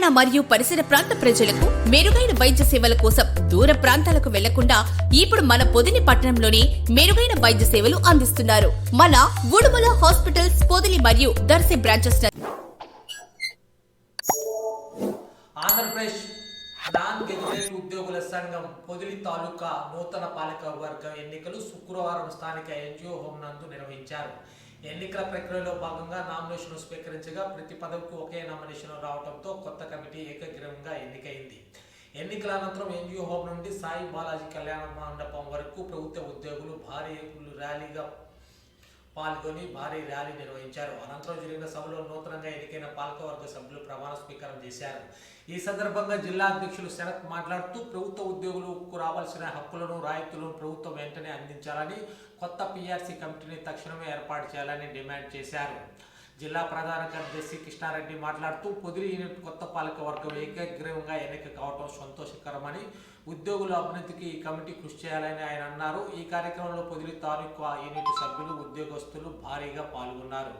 తెలంగాణ మరియు పరిసర ప్రాంత ప్రజలకు మెరుగైన వైద్య సేవల కోసం దూర ప్రాంతాలకు వెళ్ళకుండా ఇప్పుడు మన పొదిని పట్టణంలోనే మెరుగైన వైద్య సేవలు అందిస్తున్నారు. మన ఉడుమల హాస్పిటల్స్ పొదిలి మరియు Darsi branches Andhra Pradesh non gazetted ఉద్యోగుల సంఘం పొదిలి తాలూకా నూతన పాలక వర్గం ఎన్నికలు శుక్రవారం స్థానిక ఎన్జిఓ హోం నందు నిర్వహించారు. ఎన్నికల ప్రక్రియలో భాగంగా నామినేషన్ స్వీకరించగా ప్రతి పదవికి ఒకే నామినేషన్ రావడంతో కొత్త కమిటీ ఏకగ్రీవంగా ఎన్నికైంది. ఎన్నికల అనంతరం ఎన్జిఓ హోం నుండి సాయి బాలాజీ కళ్యాణ మండపం వరకు ప్రభుత్వ ఉద్యోగులు భారీ ర్యాలీగా పాల్గొని భారీ ర్యాలీ నిర్వహించారు. అనంతరం జరిగిన సభలో నూతనంగా ఎన్నికైన పాలకవర్గ సభ్యులు ప్రమాణ స్వీకారం చేశారు. ఈ సందర్భంగా జిల్లా అధ్యక్షులు శరత్ మాట్లాడుతూ ప్రభుత్వ ఉద్యోగులకు రావాల్సిన హక్కులను రాయితీలను ప్రభుత్వం వెంటనే అందించాలని కొత్త పీఆర్సీ కమిటీని తక్షణమే ఏర్పాటు చేయాలని డిమాండ్ చేశారు. జిల్లా ప్రధాన కార్యదర్శి కృష్ణారెడ్డి మాట్లాడుతూ పొదిలి యూనిట్ కొత్త పాలకవర్గం ఏకగ్రీవంగా ఎన్నిక కావటం సంతోషకరమని ఉద్యోగుల అభివృద్ధికి ఈ కమిటీ కృషి చేయాలని ఆయన అన్నారు. ఈ కార్యక్రమంలో పొదిలి తాలూకు యూనిట్ సభ్యులు ఉద్యోగస్తులు భారీగా పాల్గొన్నారు.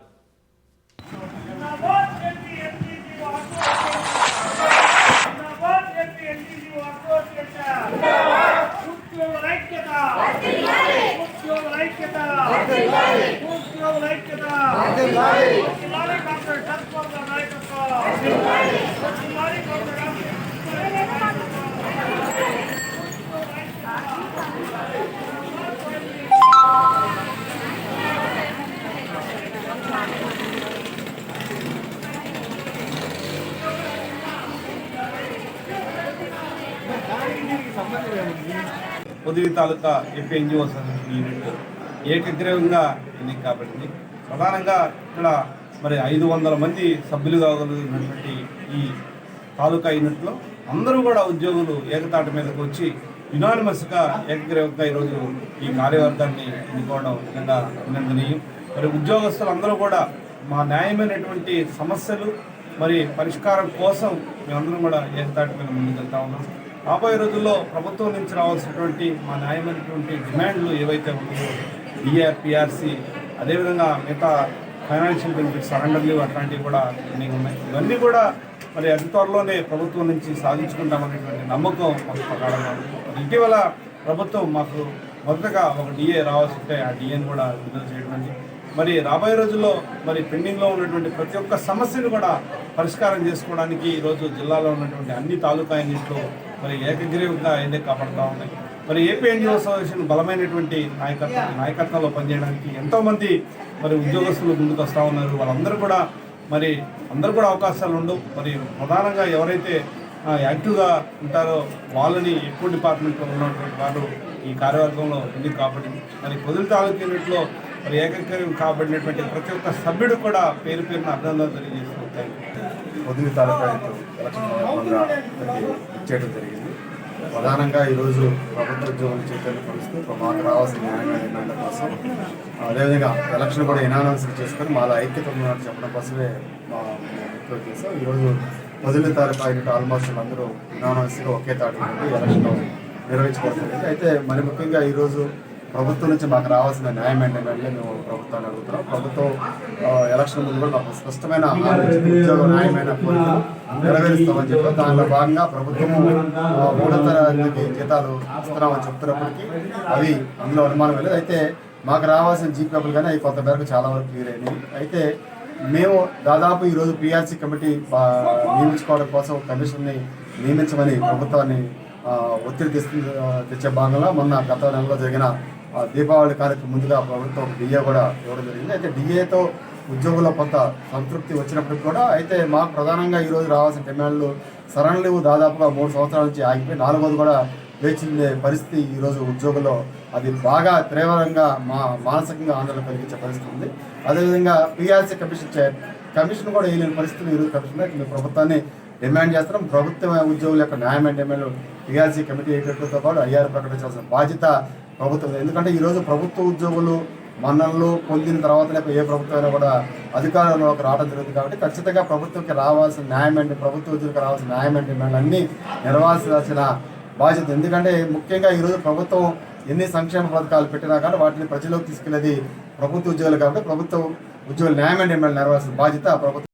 ఐక్యత. ఐక్యత. పొదిలి తాలూకా ఎఫ్ఎన్జిఓ యూనిట్ ఏకగ్రీవంగా ఎన్నిక కాబట్టింది. ప్రధానంగా ఇక్కడ మరి ఐదు వందల మంది సభ్యులు కాగలిగినటువంటి ఈ తాలూకా యూనిట్లో అందరూ కూడా ఉద్యోగులు ఏకతాట మీదకు వచ్చి యునానిమస్గా ఏకగ్రీవంగా ఈరోజు ఈ కార్యవర్గాన్ని ఎన్నుకోవడం నిజంగా అభినందనీయం. మరి ఉద్యోగస్తులు అందరూ కూడా మా న్యాయమైనటువంటి సమస్యలు మరి పరిష్కారం కోసం మేమందరం కూడా ఏకతాటి మీద ముందుకెళ్తా ఉన్నాం. రాబోయే రోజుల్లో ప్రభుత్వం నుంచి రావాల్సినటువంటి మా న్యాయమైనటువంటి డిమాండ్లు ఏవైతే ఉన్నాయో డిఆర్ పిఆర్సి అదేవిధంగా మిగతా ఫైనాన్షియల్ బెనిఫిట్స్ సరెండర్ లీవ్ అట్లాంటివి కూడా అన్నీ ఉన్నాయి. ఇవన్నీ కూడా మరి అతి త్వరలోనే ప్రభుత్వం నుంచి సాధించుకుంటామనేటువంటి నమ్మకం మాకు ప్రకారంగా ఇటీవల ప్రభుత్వం మాకు మొదటగా ఒక డిఏ రావాల్సి ఉంటే ఆ డిఏని కూడా విడుదల చేయడం మరి రాబోయే రోజుల్లో మరి పెండింగ్లో ఉన్నటువంటి ప్రతి ఒక్క సమస్యను కూడా పరిష్కారం చేసుకోవడానికి ఈరోజు జిల్లాలో ఉన్నటువంటి అన్ని తాలూకా ఎన్నిట్లో మరి ఏకగ్రీవంగా ఎన్నిక కాపాడుతూ ఉన్నాయి? మరి ఏపీ ఎన్జిఓ అసోసియేషన్ బలమైనటువంటి నాయకత్వం నాయకత్వంలో పనిచేయడానికి ఎంతోమంది మరి ఉద్యోగస్తులు ముందుకు వస్తూ ఉన్నారు. వాళ్ళందరూ కూడా మరి అందరూ కూడా అవకాశాలు ఉండవు మరి ప్రధానంగా ఎవరైతే యాక్టివ్గా ఉంటారో వాళ్ళని ఎక్కువ డిపార్ట్మెంట్లో ఉన్నటువంటి వాళ్ళు ఈ కార్యవర్గంలో ఉంది కాబడింది మరి పొదులు తాలూకు యూనిట్లో మరి ఏకగ్రీవం కాబడినటువంటి ప్రతి ఒక్క సభ్యుడు కూడా పేరు పేరున అభినందనలు తెలియజేస్తుంటాయి పొదులు తాలూకా చేయడం జరిగింది. ప్రధానంగా ఈరోజు ప్రభుత్వ ఉద్యోగులు చైతన్య పరుస్తూ మాకు రావాల్సిన న్యాయంగా డిమాండ్ల కోసం అదేవిధంగా ఎలక్షన్ కూడా ఎనానౌన్స్ చేసుకొని మాలో ఐక్యత ఉన్నట్టు చెప్పడం కోసమే మా రిక్వెస్ట్ చేస్తాం ఈరోజు పొదిలి తారీఖు అయినట్టు ఆల్మోస్ట్ అందరూ ఎనానౌన్స్గా ఒకే తాటి నుండి ఎలక్షన్ నిర్వహించుకోవడం అయితే మరి ముఖ్యంగా ఈరోజు ప్రభుత్వం నుంచి మాకు రావాల్సిన న్యాయం ఏంటంటే మేము ప్రభుత్వాన్ని అడుగుతున్నాం. ప్రభుత్వం ఎలక్షన్ ముందు కూడా మాకు స్పష్టమైన ఉద్యోగ న్యాయమైన కోరికలు నెరవేరుస్తామని చెప్పారు దానిలో భాగంగా ప్రభుత్వము ఆ, మూడో తరగతికి జీతాలు ఇస్తున్నామని చెప్తున్నప్పటికీ అవి అందులో అనుమానం లేదు. అయితే మాకు రావాల్సిన జీపీఎఫ్లు కానీ అవి కొంతమేరకు చాలా వరకు క్లియర్ అయితే మేము దాదాపు ఈరోజు పిఆర్సీ కమిటీ నియమించుకోవడం కోసం కమిషన్ని నియమించమని ప్రభుత్వాన్ని ఒత్తిడి తెస్తుంది తెచ్చే భాగంగా మొన్న గత నెలలో జరిగిన దీపావళి కార్యక్రమం ముందుగా ప్రభుత్వం డిఏ కూడా ఇవ్వడం జరిగింది. అయితే డిఏతో ఉద్యోగుల కొంత సంతృప్తి వచ్చినప్పటికి కూడా అయితే మాకు ప్రధానంగా ఈరోజు రావాల్సిన డిమాండ్లు సరళ లీవ్ దాదాపుగా మూడు సంవత్సరాల నుంచి ఆగిపోయి నాలుగోది కూడా వేచిందే పరిస్థితి ఈరోజు ఉద్యోగుల్లో. అది బాగా తీవ్రంగా మా మానసికంగా ఆందోళన కలిగించే పరిస్థితి ఉంది. అదేవిధంగా పిఆర్సీ కమిషన్ చే కమిషన్ కూడా వేయలేని పరిస్థితులు ఈరోజు కమిషన్ మేము ప్రభుత్వాన్ని డిమాండ్ చేస్తున్నాం. ప్రభుత్వ ఉద్యోగుల యొక్క న్యాయమైన డిమాండ్లు పిఆర్సీ కమిటీ ఏకత్వంతో పాటు ఐఆర్ ప్రకటించాల్సిన బాధ్యత ప్రభుత్వం. ఎందుకంటే ఈరోజు ప్రభుత్వ ఉద్యోగులు మన్ననలు పొందిన తర్వాతనే ఏ ప్రభుత్వం అయినా కూడా అధికారంలోకి రావడం జరుగుతుంది కాబట్టి ఖచ్చితంగా ప్రభుత్వంకి రావాల్సిన న్యాయమైన ప్రభుత్వ ఉద్యోగులకు రావాల్సిన న్యాయమైన డిమాండ్లు అన్నీ నెరవేర్చాల్సిన బాధ్యత. ఎందుకంటే ముఖ్యంగా ఈరోజు ప్రభుత్వం ఎన్ని సంక్షేమ పథకాలు పెట్టినా కానీ వాటిని ప్రజలకు తీసుకెళ్ళేది ప్రభుత్వ ఉద్యోగులు కాబట్టి ప్రభుత్వ ఉద్యోగులు న్యాయమైన డిమాండ్లు నెరవేర్చిన బాధ్యత ప్రభుత్వం